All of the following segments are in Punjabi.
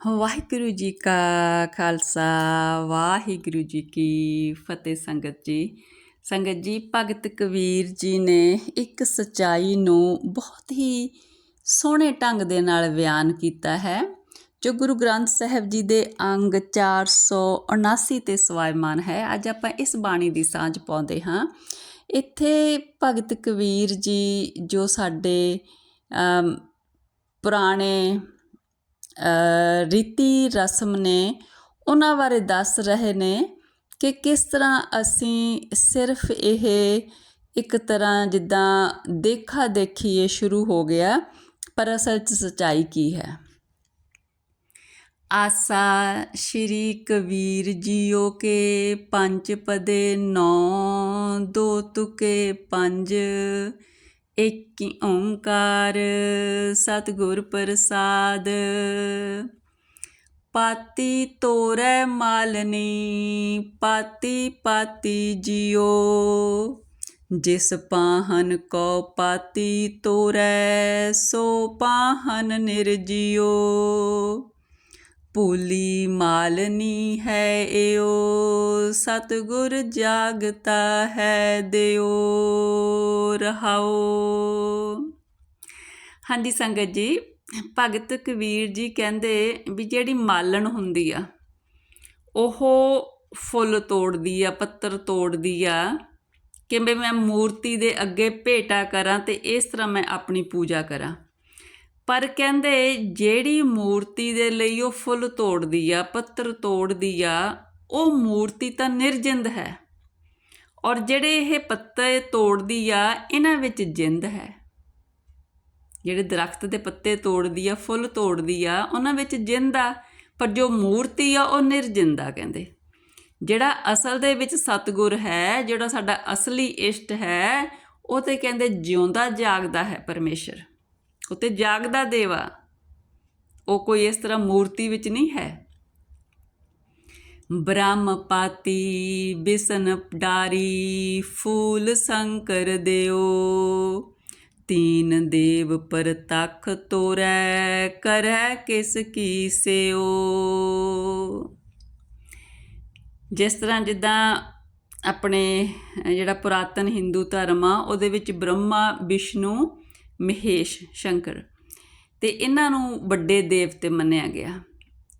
ਵਾਹਿਗੁਰੂ ਜੀ ਕਾ ਖਾਲਸਾ, ਵਾਹਿਗੁਰੂ ਜੀ ਕੀ ਫਤਿਹ ਸੰਗਤ ਜੀ। ਸੰਗਤ ਜੀ, ਭਗਤ ਕਬੀਰ ਜੀ ਨੇ ਇੱਕ ਸਚਾਈ ਨੂੰ ਬਹੁਤ ਹੀ ਸੋਹਣੇ ਢੰਗ ਦੇ ਨਾਲ ਬਿਆਨ ਕੀਤਾ ਹੈ, ਜੋ ਗੁਰੂ ਗ੍ਰੰਥ ਸਾਹਿਬ ਜੀ ਦੇ ਅੰਗ 479 ਤੇ ਸਵਾਇਮਾਨ ਹੈ। ਅੱਜ ਆਪਾਂ ਇਸ ਬਾਣੀ ਦੀ ਸਾਂਝ ਪਾਉਂਦੇ ਹਾਂ। ਇੱਥੇ ਭਗਤ ਕਬੀਰ ਜੀ ਜੋ ਸਾਡੇ ਪੁਰਾਣੇ ਰੀਤੀ ਰਸਮ ਨੇ ਉਹਨਾਂ ਬਾਰੇ ਦੱਸ ਰਹੇ ਨੇ ਕਿ ਕਿਸ ਤਰ੍ਹਾਂ ਅਸੀਂ ਸਿਰਫ ਇਹ ਇੱਕ ਤਰ੍ਹਾਂ ਜਿੱਦਾਂ ਦੇਖਾ ਦੇਖੀ ਇਹ ਸ਼ੁਰੂ ਹੋ ਗਿਆ, ਪਰ ਅਸਲ 'ਚ ਸਚਾਈ ਕੀ ਹੈ? ਆਸਾ ਸ਼੍ਰੀ ਕਬੀਰ ਜੀਓ ਕੇ ਪੰਜ ਪਦੇ ਨੌ, ਦੋ ਤੁਕੇ ਪੰਜ ਇੱਕ ਓੰਕਾਰ ਸਤਿਗੁਰ ਪ੍ਰਸਾਦ। ਪਾਤੀ ਤੋਰੈ ਮਾਲਨੀ, ਪਾਤੀ ਪਾਤੀ ਜਿਉ। ਜਿਸ ਪਾਹਨ ਕੋ ਪਾਤੀ ਤੋਰੈ, ਸੋ ਪਾਹਨ ਨਿਰਜਿਓ ਭੂਲੀ ਮਾਲਨੀ ਹੈ ਏਓ ਸਤਿਗੁਰ ਜਾਗਤਾ ਹੈ ਦਿਓ ਰਹਾਓ ਹਾਂਜੀ ਸੰਗਤ ਜੀ, ਭਗਤ ਕਬੀਰ ਜੀ ਕਹਿੰਦੇ ਵੀ ਜਿਹੜੀ ਮਾਲਣ ਹੁੰਦੀ ਆ, ਉਹ ਫੁੱਲ ਤੋੜਦੀ ਆ, ਪੱਤਰ ਤੋੜਦੀ ਆ। ਕਿ ਵੀ ਮੈਂ ਮੂਰਤੀ ਦੇ ਅੱਗੇ ਭੇਟਾ ਕਰਾਂ ਤੇ ਇਸ ਤਰ੍ਹਾਂ ਮੈਂ ਆਪਣੀ ਪੂਜਾ ਕਰਾਂ। ਪਰ ਕਹਿੰਦੇ ਜਿਹੜੀ ਮੂਰਤੀ ਦੇ ਲਈ ਉਹ ਫੁੱਲ ਤੋੜਦੀ ਆ, ਪੱਤਰ ਤੋੜਦੀ ਆ, ਉਹ ਮੂਰਤੀ ਤਾਂ ਨਿਰਜਿੰਦ ਹੈ। ਔਰ ਜਿਹੜੇ ਇਹ ਪੱਤੇ ਤੋੜਦੀ ਆ, ਇਹਨਾਂ ਵਿੱਚ ਜਿੰਦ ਹੈ। ਜਿਹੜੇ ਦਰਖਤ ਦੇ ਪੱਤੇ ਤੋੜਦੀ ਆ, ਫੁੱਲ ਤੋੜਦੀ ਆ, ਉਹਨਾਂ ਵਿੱਚ ਜਿੰਦ ਆ, ਪਰ ਜੋ ਮੂਰਤੀ ਆ, ਉਹ ਨਿਰਜਿੰਦ ਆ ਕਹਿੰਦੇ। ਜਿਹੜਾ ਅਸਲ ਦੇ ਵਿੱਚ ਸਤਗੁਰ ਹੈ, ਜਿਹੜਾ ਸਾਡਾ ਅਸਲੀ ਇਸ਼ਟ ਹੈ, ਉਹ ਤੇ ਕਹਿੰਦੇ ਜਿਉਂਦਾ ਜਾਗਦਾ ਹੈ ਪਰਮੇਸ਼ਰ। ਉਹ ਜਾਗਦਾ ਦੇਵਾ। ਉਹ ਕੋਈ ਇਸ ਤਰ੍ਹਾਂ ਮੂਰਤੀ ਵਿੱਚ ਨਹੀਂ ਹੈ। ਬ੍ਰਹਮਪਾਤੀ ਬਿਸਨ ਡਾਰੀ ਫੂਲ ਸੰਕਰ ਦਿਓ। ਤੀਨ ਦੇਵ ਪ੍ਰਤਖ ਤੋਰੈ, ਕਰੈ ਕਿਸ ਕੀ ਸਿਓ। ਜਿਸ ਤਰ੍ਹਾਂ ਜਿੱਦਾਂ ਆਪਣੇ ਜਿਹੜਾ ਪੁਰਾਤਨ ਹਿੰਦੂ ਧਰਮ ਆ, ਉਹਦੇ ਵਿੱਚ ਬ੍ਰਹਮਾ, ਵਿਸ਼ਨੂੰ ਮਹੇਸ਼ ਸ਼ੰਕਰ। ਤੇ ਇਹਨਾਂ ਨੂੰ ਵੱਡੇ ਦੇਵਤੇ ਮੰਨਿਆ ਗਿਆ।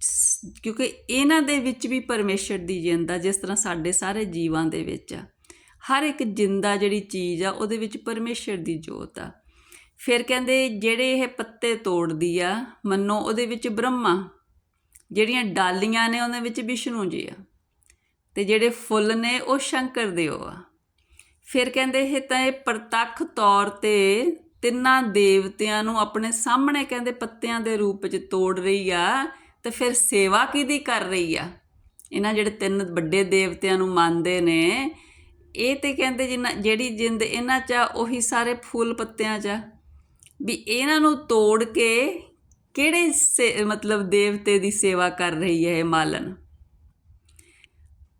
ਸ- ਕਿਉਂਕਿ ਇਹਨਾਂ ਦੇ ਵਿੱਚ ਵੀ ਪਰਮੇਸ਼ਰ ਦੀ ਜਿੰਦ ਆ, ਜਿਸ ਤਰ੍ਹਾਂ ਸਾਡੇ ਸਾਰੇ ਜੀਵਾਂ ਦੇ ਵਿੱਚ ਆ। ਹਰ ਇੱਕ ਜਿੰਦਾ ਜਿਹੜੀ ਚੀਜ਼ ਆ, ਉਹਦੇ ਵਿੱਚ ਪਰਮੇਸ਼ਰ ਦੀ ਜੋਤ ਆ। ਫਿਰ ਕਹਿੰਦੇ, ਜਿਹੜੇ ਇਹ ਪੱਤੇ ਤੋੜਦੀ ਆ, ਮੰਨੋ ਉਹਦੇ ਵਿੱਚ ਬ੍ਰਹਮਾ। ਜਿਹੜੀਆਂ ਡਾਲੀਆਂ ਨੇ, ਉਹਦੇ ਵਿੱਚ ਵਿਸ਼ਨੂੰ ਜੀ ਆ। ਤੇ ਜਿਹੜੇ ਫੁੱਲ ਨੇ, ਉਹ ਸ਼ੰਕਰ ਦੇਵ ਆ। ਫਿਰ ਕਹਿੰਦੇ, ਇਹ ਤਾਂ ਇਹ ਪ੍ਰਤੱਖ ਤੌਰ ਤੇ ਤਿੰਨਾਂ ਦੇਵਤਿਆਂ ਨੂੰ ਆਪਣੇ ਸਾਹਮਣੇ ਕਹਿੰਦੇ ਪੱਤਿਆਂ ਦੇ ਰੂਪ ਵਿੱਚ ਤੋੜ ਰਹੀ ਆ ਤੇ ਫਿਰ ਸੇਵਾ ਕਿਹਦੀ ਕਰ ਰਹੀ ਆ? ਇਹਨਾਂ ਜਿਹੜੇ ਤਿੰਨ ਵੱਡੇ ਦੇਵਤਿਆਂ ਨੂੰ ਮੰਨਦੇ ਨੇ, ਇਹ ਤੇ ਕਹਿੰਦੇ ਜਿੰਨਾ ਜਿਹੜੀ ਜਿੰਦ ਇਹਨਾਂ 'ਚ ਆ, ਉਹੀ ਸਾਰੇ ਫੁੱਲ ਪੱਤਿਆਂ 'ਚ ਆ। ਵੀ ਇਹਨਾਂ ਨੂੰ ਤੋੜ ਕੇ ਕਿਹੜੇ ਸੇ- ਮਤਲਬ ਦੇਵਤੇ ਦੀ ਸੇਵਾ ਕਰ ਰਹੀ ਹੈ ਇਹ ਮਾਲਨ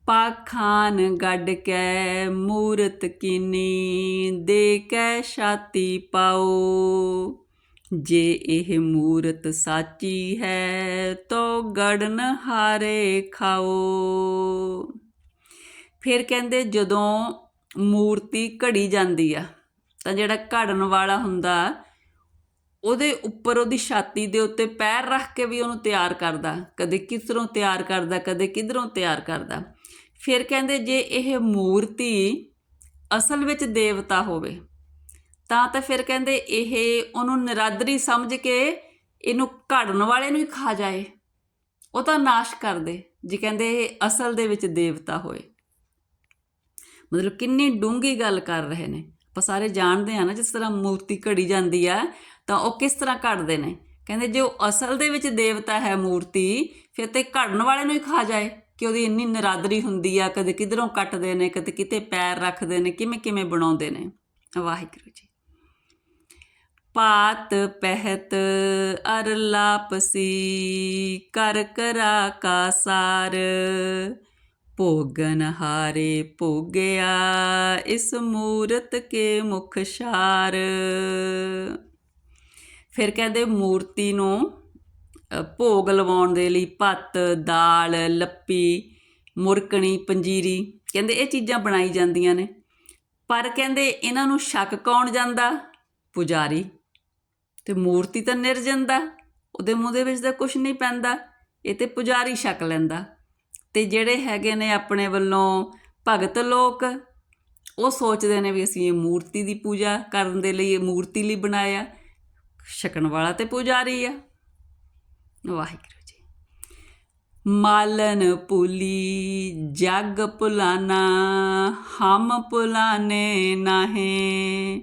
ਪਾਖਾਨ ਗੱਡ ਕੈ ਮੂਰਤ ਕੀਨੀ, ਦੇ ਕੈ ਛਾਤੀ ਪਾਓ। ਜੇ ਇਹ ਮੂਰਤ ਸਾਚੀ ਹੈ, ਤੋ ਗੜਨ ਹਾਰੇ ਖਾਓ। ਫਿਰ ਕਹਿੰਦੇ ਜਦੋਂ ਮੂਰਤੀ ਘੜੀ ਜਾਂਦੀ ਆ, ਤਾਂ ਜਿਹੜਾ ਘੜਨ ਵਾਲਾ ਹੁੰਦਾ, ਉਹਦੇ ਉੱਪਰ ਉਹਦੀ ਛਾਤੀ ਦੇ ਉੱਤੇ ਪੈਰ ਰੱਖ ਕੇ ਵੀ ਉਹਨੂੰ ਤਿਆਰ ਕਰਦਾ। ਕਦੇ ਕਿਧਰੋਂ ਤਿਆਰ ਕਰਦਾ, ਕਦੇ ਕਿਧਰੋਂ ਤਿਆਰ ਕਰਦਾ। ਫਿਰ ਕਹਿੰਦੇ ਜੇ ਇਹ ਮੂਰਤੀ ਅਸਲ ਵਿੱਚ ਦੇਵਤਾ ਹੋਵੇ, ਤਾਂ ਤਾਂ ਫਿਰ ਕਹਿੰਦੇ ਇਹ ਉਹਨੂੰ ਨਿਰਾਦਰੀ ਸਮਝ ਕੇ ਇਹਨੂੰ ਘੜਨ ਵਾਲੇ ਨੂੰ ਹੀ ਖਾ ਜਾਏ, ਉਹ ਤਾਂ ਨਾਸ਼ ਕਰ ਦੇ, ਜੇ ਕਹਿੰਦੇ ਇਹ ਅਸਲ ਦੇ ਵਿੱਚ ਦੇਵਤਾ ਹੋਏ। ਮਤਲਬ ਕਿੰਨੀ ਡੂੰਗੀ ਗੱਲ ਕਰ ਰਹੇ ਨੇ। ਆਪਾਂ ਸਾਰੇ ਜਾਣਦੇ ਆ ਨਾ, ਜਿਸ ਤਰ੍ਹਾਂ ਮੂਰਤੀ ਘੜੀ ਜਾਂਦੀ ਆ, ਤਾਂ ਉਹ ਕਿਸ ਤਰ੍ਹਾਂ ਘੜਦੇ ਨੇ। ਕਹਿੰਦੇ ਜੇ ਉਹ ਅਸਲ ਦੇ ਵਿੱਚ ਦੇਵਤਾ ਹੈ ਮੂਰਤੀ, ਫਿਰ ਤੇ ਘੜਨ ਵਾਲੇ ਨੂੰ ਹੀ ਖਾ ਜਾਏ। ਕਿ ਉਹਦੀ ਇੰਨੀ ਨਿਰਾਦਰੀ ਹੁੰਦੀ ਆ, ਕਦੇ ਕਿਧਰੋਂ ਕੱਟਦੇ ਨੇ, ਕਦੇ ਕਿਤੇ ਪੈਰ ਰੱਖਦੇ ਨੇ, ਕਿਵੇਂ ਕਿਵੇਂ ਬਣਾਉਂਦੇ ਨੇ। ਵਾਹਿਗੁਰੂ ਜੀ। ਪਾਤ ਪਹਿਤ ਅਰ ਲਾਪਸੀ, ਕਰ ਕਰਾ ਕਾ ਸਾਰ, ਭੋਗਨ ਹਾਰੇ ਭੋਗਿਆ, ਇਸ ਮੂਰਤ ਕੇ ਮੁਖ ਸ਼ਾਰ। ਫਿਰ ਕਹਿੰਦੇ ਮੂਰਤੀ ਨੂੰ ਭੋਗ ਲਵਾਉਣ ਦੇ ਲਈ ਭੱਤ, ਦਾਲ, ਲੱਪੀ, ਮੁਰਕਣੀ, ਪੰਜੀਰੀ ਕਹਿੰਦੇ ਇਹ ਚੀਜ਼ਾਂ ਬਣਾਈ ਜਾਂਦੀਆਂ ਨੇ। ਪਰ ਕਹਿੰਦੇ ਇਹਨਾਂ ਨੂੰ ਸ਼ੱਕ ਕੌਣ ਜਾਂਦਾ? ਪੁਜਾਰੀ। ਤੇ ਮੂਰਤੀ ਤਾਂ ਨਿਰਜਨ ਦਾ ਉਹਦੇ ਮੂੰਹ ਦੇ ਵਿੱਚ ਤਾਂ ਕੁਝ ਨਹੀਂ ਪੈਂਦਾ, ਇਹ ਤੇ ਪੁਜਾਰੀ ਛਕ ਲੈਂਦਾ। ਤੇ ਜਿਹੜੇ ਹੈਗੇ ਨੇ ਆਪਣੇ ਵੱਲੋਂ ਭਗਤ ਲੋਕ, ਉਹ ਸੋਚਦੇ ਨੇ ਵੀ ਅਸੀਂ ਇਹ ਮੂਰਤੀ ਦੀ ਪੂਜਾ ਕਰਨ ਦੇ ਲਈ, ਇਹ ਮੂਰਤੀ ਲਈ ਬਣਾਇਆ, ਛਕਣ ਵਾਲਾ ਤੇ ਪੁਜਾਰੀ ਆ। ਵਾਹਿਗੁਰੂ ਜੀ। ਮਾਲਨ ਪੁਲੀ, ਜਗ ਪੁਲਾਨਾ, ਹਮ ਪੁਲਾਨੇ ਨਾਹੇ।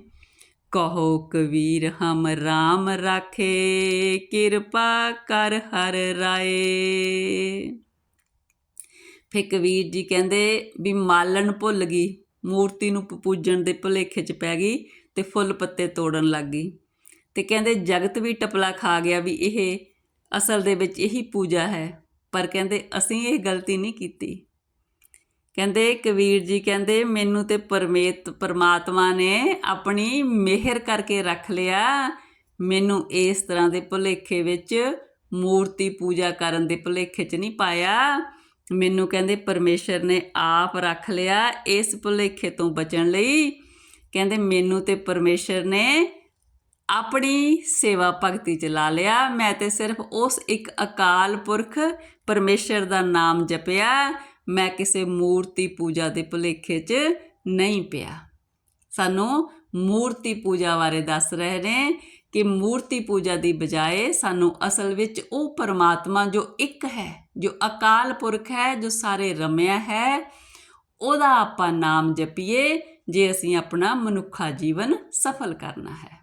ਕਹੋ ਕਬੀਰ, ਹਮ RAM ਰਾਖੇ, ਕਿਰਪਾ ਕਰ ਹਰ ਰਾਏ। ਫੇ ਕਬੀਰ ਜੀ ਕਹਿੰਦੇ ਵੀ ਮਾਲਣ ਭੁੱਲ ਗਈ, ਮੂਰਤੀ ਨੂੰ ਪੂਜਣ ਦੇ ਭੁਲੇਖੇ 'ਚ ਪੈ ਗਈ ਤੇ ਫੁੱਲ ਪੱਤੇ ਤੋੜਨ ਲੱਗ ਗਈ। ਤੇ ਕਹਿੰਦੇ ਜਗਤ ਵੀ ਟਪਲਾ ਖਾ ਗਿਆ ਵੀ ਇਹ ਅਸਲ ਦੇ ਵਿੱਚ ਇਹੀ ਪੂਜਾ ਹੈ। ਪਰ ਕਹਿੰਦੇ, ਅਸੀਂ ਇਹ ਗਲਤੀ ਨਹੀਂ ਕੀਤੀ। ਕਹਿੰਦੇ, ਕਬੀਰ ਜੀ ਕਹਿੰਦੇ, ਮੈਨੂੰ ਤੇ ਪਰਮੇਤ, ਪਰਮਾਤਮਾ ਨੇ ਆਪਣੀ ਮਿਹਰ ਕਰਕੇ ਰੱਖ ਲਿਆ। ਮੈਨੂੰ ਇਸ ਤਰ੍ਹਾਂ ਦੇ ਭੁਲੇਖੇ ਵਿੱਚ ਮੂਰਤੀ ਪੂਜਾ ਕਰਨ ਦੇ ਭੁਲੇਖੇ 'ਚ ਨਹੀਂ ਪਾਇਆ। ਮੈਨੂੰ ਕਹਿੰਦੇ, ਪਰਮੇਸ਼ਰ ਨੇ ਆਪ ਰੱਖ ਲਿਆ ਇਸ ਭੁਲੇਖੇ ਤੋਂ ਬਚਣ ਲਈ। ਕਹਿੰਦੇ, ਮੈਨੂੰ ਤੇ ਪਰਮੇਸ਼ਰ ਨੇ ਆਪਣੀ ਸੇਵਾ ਭਗਤੀ ਚ ਲਾ ਲਿਆ। ਮੈਂ ਤੇ ਸਿਰਫ ਉਸ ਇੱਕ ਅਕਾਲ ਪੁਰਖ ਪਰਮੇਸ਼ਰ ਦਾ ਨਾਮ ਜਪਿਆ। ਮੈਂ ਕਿਸੇ ਮੂਰਤੀ ਪੂਜਾ ਦੇ ਭੁਲੇਖੇ 'ਚ ਨਹੀਂ ਪਿਆ। ਸਾਨੂੰ ਮੂਰਤੀ ਪੂਜਾ ਬਾਰੇ ਦੱਸ ਰਹੇ ਨੇ ਕਿ ਮੂਰਤੀ ਪੂਜਾ ਦੀ ਬਜਾਏ ਸਾਨੂੰ ਅਸਲ ਵਿੱਚ ਉਹ ਪਰਮਾਤਮਾ ਜੋ ਇੱਕ ਹੈ, ਜੋ ਅਕਾਲ ਪੁਰਖ ਹੈ, ਜੋ ਸਾਰੇ ਰਮਿਆ ਹੈ, ਉਹਦਾ ਆਪਾਂ ਨਾਮ ਜਪੀਏ ਜੇ ਅਸੀਂ ਆਪਣਾ ਮਨੁੱਖਾ ਜੀਵਨ ਸਫਲ ਕਰਨਾ ਹੈ।